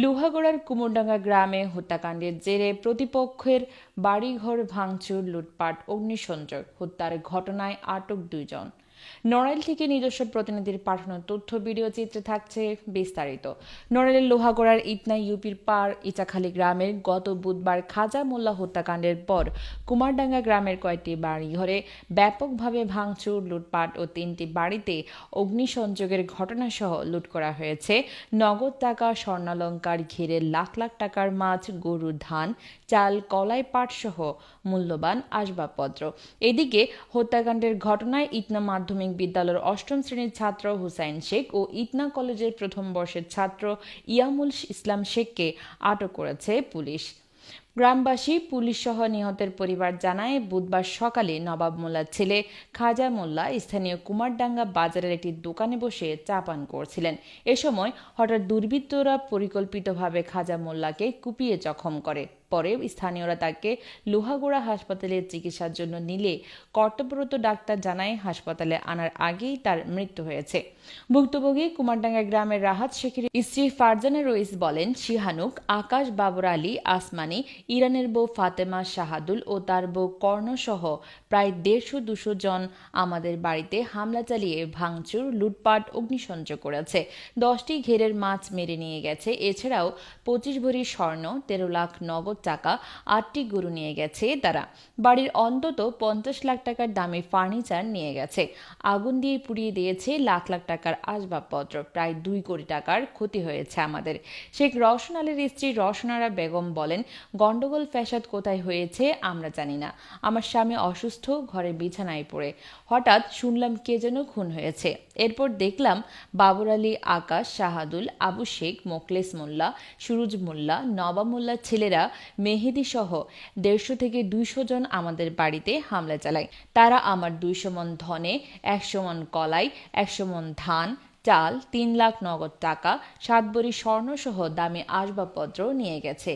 লুহাগড়ার কুমুরডাঙ্গা গ্রামে হত্যাকাণ্ডের জেরে প্রতিপক্ষের বাড়িঘর ভাঙচুর লুটপাট অগ্নিসংযোগ হত্যার ঘটনায় আটক দুইজন। নড়াইল থেকে নিজস্ব প্রতিনিধির পাঠানো তথ্য, ভিডিও চিত্রে থাকছে বিস্তারিত। নড়াইলের লোহাগড়ার ইতনা ইউপির পার ইচাখালী গ্রামের গত বুধবার খাজা মোল্লা হত্যাকাণ্ডের পর কুমারডাঙ্গা গ্রামের কয়েকটি বাড়িঘরে ব্যাপকভাবে ভাঙচুর, লুটপাট ও তিনটি বাড়িতে অগ্নিসংযোগের ঘটনাসহ লুট করা হয়েছে। নগদ টাকা, স্বর্ণালঙ্কার ঘিরে লাখ লাখ টাকার মাছ, গরু, ধান, চাল, কলাই পাট সহ মূল্যবান আসবাবপত্র। এদিকে হত্যাকাণ্ডের ঘটনায় ইতনা মাধ্যমিক বিদ্যালয়ের অষ্টম শ্রেণির ছাত্র হুসাইন শেখ ও ইতনা কলেজের প্রথম বর্ষের ছাত্র ইয়ামুল ইসলাম শেখকে আটক করেছে পুলিশ। গ্রামবাসী পুলিশ সহ নিহতের পরিবার জানায়, বুধবার সকালে নবাব মোল্লার ছেলে খাজা মোল্লা স্থানীয় কুমারডাঙ্গা বাজারের একটি দোকানে বসে চা পান করছিলেন। এ সময় হঠাৎ দুর্বৃত্তরা পরিকল্পিতভাবে খাজা মোল্লাকে কুপিয়ে জখম করে। পরে স্থানীয়রা তাকে লোহাগোড়া হাসপাতালে চিকিৎসার জন্য নিলে কর্তব্যরত ডাক্তার জানায়, হাসপাতালে আনার আগেই তার মৃত্যু হয়েছে। ভুক্তভোগী কুমারডাঙ্গা গ্রামের রাহাত শেখের স্ত্রী ফারজানা রইস বলেন, শিহানুক, আকাশ বাবর আলী, আসমানি ইরানের বউ ফাতেমা শাহাদুল ও তার বউ কর্ণসহ প্রায় দেড়শো দুশো জন আমাদের বাড়িতে হামলা চালিয়ে ভাঙচুর, লুটপাট, অগ্নিসংযোগ করেছে। দশটি ঘেরের মাছ মেরে নিয়ে গেছে। এছাড়াও পঁচিশ ভরি স্বর্ণ, তেরো লাখ নগদ টাকা, আটটি গরু নিয়ে গেছে তারা। বাড়ির অন্তত পঞ্চাশ লাখ টাকার দামে ফার্নিচার নিয়ে গেছে। আগুন দিয়ে পুড়িয়ে দিয়েছে লাখ লাখ টাকার আসবাবপত্র। প্রায় দুই কোটি টাকার ক্ষতি হয়েছে আমাদের। শেখ রওশন আলীর স্ত্রী রওশনারা বেগম বলেন গন্ডগোল ফ্যাসাদ কোথায় হয়েছে আমরা জানি না। আমার স্বামী অসুস্থ, ঘরে বিছানায় পড়ে। হঠাৎ শুনলাম কে যেন খুন হয়েছে। এরপর দেখলাম বাবর আলী আকাশ, শাহাদুল, আবু শেখ, মোকলেস মোল্লা, সুরুজ মোল্লা নবাব মোল্লার ছেলেরা, মেহেদি সহ দেড়শো থেকে দুইশো জন আমাদের বাড়িতে হামলা চালায়। তারা আমার দুইশো মন ধনে, একশো মন কলাই, একশো মন ধান, চাল, তিন লাখ নগদ টাকা সাত বড়ি স্বর্ণসহ দামি আসবাবপত্র নিয়ে গেছে।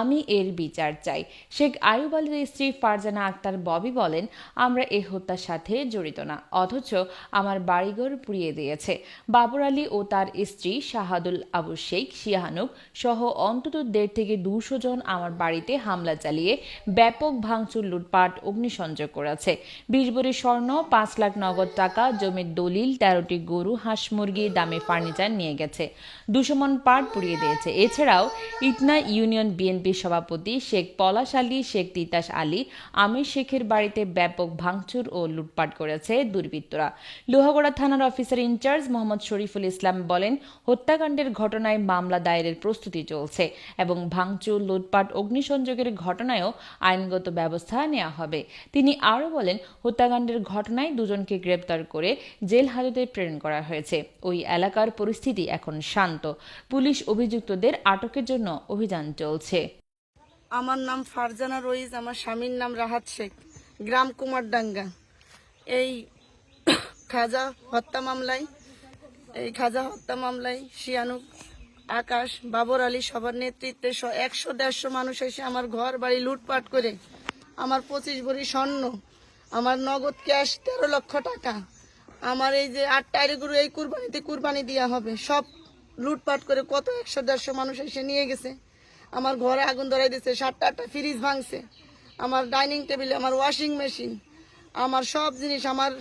আমি এর বিচার চাই। শেখ আয়ুব আলীর স্ত্রী ফারজানা আক্তার ববি বলেন, আমরা এ হত্যার সাথে জড়িত না, অথচ আমার বাড়িঘর পুড়িয়ে দিয়েছে। বাবর আলী ও তার স্ত্রী শাহাদুল আবু শেখ শিয়াহানুক সহ অন্তত দেড় থেকে দুশো জন আমার বাড়িতে হামলা চালিয়ে ব্যাপক ভাঙচুর, লুটপাট, অগ্নিসংযোগ করেছে। বিশ স্বর্ণ, পাঁচ লাখ নগদ টাকা, জমির দলিল, তেরোটি গরু, হাঁস মুরগি, দামে ফার্নিচার নিয়ে গেছে। দুশো মন পাট পুড়িয়ে দিয়েছে। এছাড়াও ইটনা ইউনিয়ন বিএনপির সভাপতি শেখ পলাশ আলী, শেখ তিতাস আলী, আমির শেখের বাড়িতে ব্যাপক ভাঙচুর ও লুটপাট করেছে দুর্বৃত্তরা। লোহাগড়া থানার officer in charge Mohammad Shariful Islam বলেন, হত্যাকাণ্ডের ঘটনায় মামলা দায়েরের প্রস্তুতি চলছে এবং ভাঙচুর, লুটপাট, অগ্নিসংযোগের ঘটনায়ও আইনগত ব্যবস্থা নেওয়া হবে। তিনি আরও বলেন, হত্যাকাণ্ডের ঘটনায় দুজনকে গ্রেপ্তার করে জেল হাজতে প্রেরণ করা হয়েছে। ওই এলাকার পরিস্থিতি এখন শান্ত। পুলিশ অভিযুক্তদের আটকের জন্য অভিযান চলছে। আমার নাম ফারজানা রইজ, আমার স্বামীর নাম রাহাত শেখ, গ্রাম কুমারডাঙ্গা। এই খাজা হত্যা মামলায়, এই খাজা হত্যা মামলায় শিয়ানুক আকাশ, বাবর আলী সবার নেতৃত্বে একশো দেড়শো মানুষ এসে আমার ঘর বাড়ি লুটপাট করে আমার পঁচিশ ভরি স্বর্ণ, আমার নগদ ক্যাশ তেরো লক্ষ টাকা, আমার এই যে আট গরু এই কুরবানিতে কুরবানি দেওয়া হবে, সব লুটপাট করে কত একশো দেড়শো মানুষ এসে নিয়ে গেছে। আমার ঘরে আগুন ধরাই দিচ্ছে সাতটা আটটা ফ্রিজ ভাঙছে। আমার ডাইনিং টেবিলে আমার ওয়াশিং মেশিন আমার সব জিনিস, আমার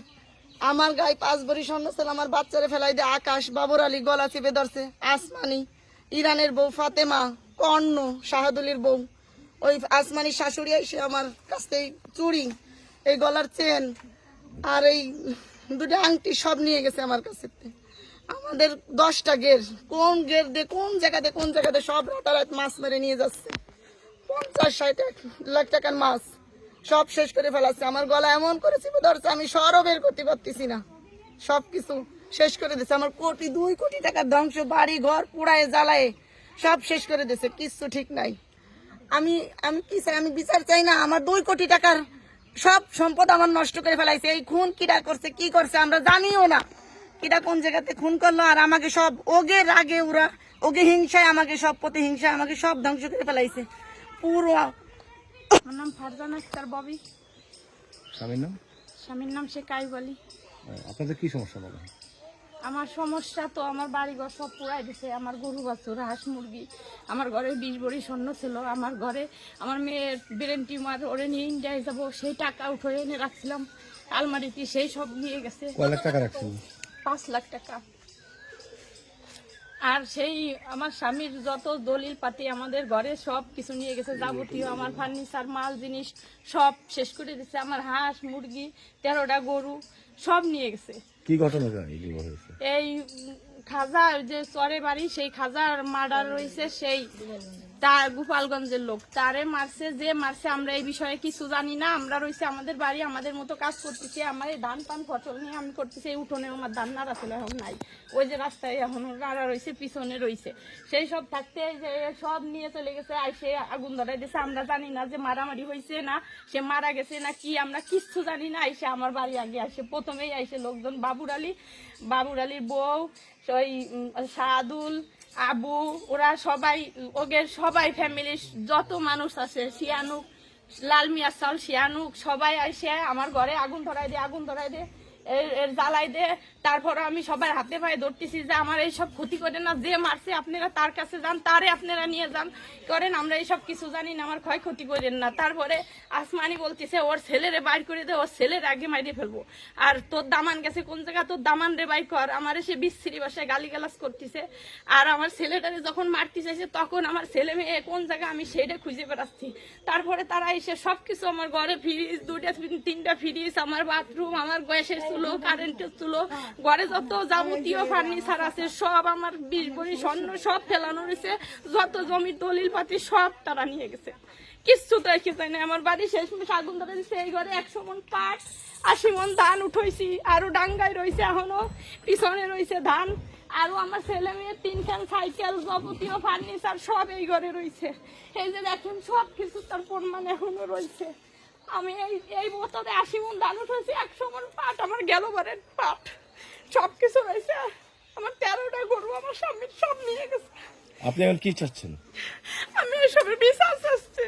আমার গায়ে পাঁচ ভরি স্বর্ণ আমার বাচ্চারে ফেলাই দিয়ে আকাশ, বাবর আলী, গলা চেপে ধরছে। আসমানি, ইরানের বউ ফাতেমা, কর্ণ, শাহাদুলির বউ। ওই আসমানি শাশুড়ি এসে আমার কাছ থেকে চুড়ি, এই গলার চেন আর এই দুটো আংটি সব নিয়ে গেছে আমার কাছে। আমাদের দশটা গের, কোন গের দিয়ে, কোন জায়গাতে কোন জায়গাতে সব রাতারাত মাছ মেরে নিয়ে যাচ্ছে। পঞ্চাশ, ষাট, এক লাখ টাকার মাছ সব শেষ করে ফেলাচ্ছে। আমার গলা এমন করে চিপে ধরছে, আমি সরও বের করতে পারতেছি না। সব কিছু শেষ করে দিচ্ছে। আমার কোটি, দুই কোটি টাকার ধ্বংস, বাড়ি, ঘর, পুড়ায়, জ্বালায়, সব শেষ করে দিচ্ছে। কিচ্ছু ঠিক নাই। আমি আমি কি চাই? আমি বিচার চাই না। আমার দুই কোটি টাকার সব সম্পদ আমার নষ্ট করে ফেলাইছে। এই খুন কিরা করছে, কি করছে আমরা জানিও না। কিরা কোন জায়গাতে খুন করল আর আমাকে সব ওগে রাগে ওরা ওগে হিংসায় আমাকে সব প্রতি হিংসায় আমাকে সব ধ্বংস করে ফেলাইছে। পুরো। আমার নাম ফারজানা আক্তার ববি। স্বামীর নাম? স্বামীর নাম আইব আলী। ও, আপনাদের কি সমস্যা বলেন? আমার সমস্যা তো আমার বাড়িঘর সব পুরাই দিছে আমার গরু বাছুর হাঁস মুরগি আমার ঘরে বিশ বড়ি স্বর্ণ ছিল আমার ঘরে আমার মেয়ের ব্রেন টিউমার ওরে নিয়ে ইন্ডিয়ায় যাব সেই টাকা উঠে এনে রাখছিলাম আলমারিতে সেই সব নিয়ে গেছে। কয় লাখ টাকা রাখছেন পাঁচ লাখ টাকা। আর সেই আমার স্বামীর যত দলিল পাতি আমাদের ঘরে সব কিছু নিয়ে গেছে যাবতীয় আমার ফার্নিচার মাল জিনিস সব শেষ করে দিচ্ছে আমার হাঁস মুরগি তেরোটা গরু সব নিয়ে গেছে। কি ঘটনা এই খাজা যে চরে বাড়ি সেই খাজার মার্ডার রয়েছে সেই তার গোপালগঞ্জের লোক। তারে মারছে, যে মারছে, আমরা এই বিষয়ে কিছু জানি না। আমরা রয়েছে আমাদের বাড়ি, আমাদের মতো কাজ করতেছি। আমার এই ধান পান ফসল নিয়ে আমি করতেছি, এই উঠোনে আমার ধান নাড়া ছিল এখন নাই। ওই যে রাস্তায় এখন নাড়া রয়েছে পিছনে রয়েছে সেই সব থাকতে যে সব নিয়ে চলে গেছে, আর সে আগুন ধরাই দিয়েছে আমরা জানি না যে মারামারি হয়েছে না, সে মারা গেছে না কি, আমরা কিচ্ছু জানি না। আইসে আমার বাড়ি আগে আসে। প্রথমেই আইসে লোকজন, বাবুর আলী, বাবুর আলীর বউ ওই সাদুল, আবু, ওরা সবাই, ওদের সবাই ফ্যামিলির যত মানুষ আছে, শিয়ানুক লাল মিয়া চাল শিয়ানুক, সবাই আসে আমার ঘরে আগুন ধরাই দে, আগুন ধরাই দে। এর জ্বালাই দে তারপর আমি সবার হাতে পায়ে ধরতেছি যে আমার এইসব ক্ষতি করে না, যে মারছে আপনারা তার কাছে যান, তারে আপনারা নিয়ে যান। করেন, আমরা এইসব কিছু জানি না, আমার ক্ষয় ক্ষতি করেন না। তারপরে আসমানি বলতেছে, ওর ছেলেরে বাইর করে দে, ওর ছেলের আগে মাইরে ফেলব। আর তোর দামান গেছে কোন জায়গা? তোর দামান রে বাই কর। আমার সে বিশ্রী বাসায় গালিগালাজ করতেছে। আর আমার ছেলেটারে যখন মারতে চাইছে, তখন আমার ছেলে মেয়ে কোন জায়গা আমি সেটা খুঁজে বেড়াচ্ছি। তারপরে তারা এসে সবকিছু আমার ঘরে ফ্রিজ দুটা তিনটা ফ্রিজ, আমার বাথরুম, আমার গ্যাসের চুলো কারেন্টের চুলো ঘরে যত যাবতীয় ফার্নিচার আছে, সব আমার বিশ বড়ি স্বর্ণ সব ফেলানো রয়েছে। যত জমির দলিল পাতি, সব তারা নিয়ে গেছে। কিচ্ছু তো রেখে যায় না আমার বাড়ি শেষ মেশ আগুন ধরে দিচ্ছে এই ঘরে একশো মন পাট, আশি মন ধান উঠইছি, আরও ডাঙ্গায় রয়েছে এখনও, পিছনে রয়েছে ধান। আরও আমার ছেলে মেয়ে তিনখান সাইকেল যাবতীয় ফার্নিচার সব এই ঘরে রয়েছে এই যে দেখেন সব কিছু তার প্রমাণ এখনও রয়েছে আমি এই এই বোতলে আশি মন ধান উঠেছি একশো মন পাট আমার গেল বারের পাট। সব কিছু রয়েছে আমার তেরোটা গরু আমার স্বামীর সব নিয়ে গেছে। আপনি এখন কি চাচ্ছেন? আমি এসবের বিশ্বাস চাচ্ছি।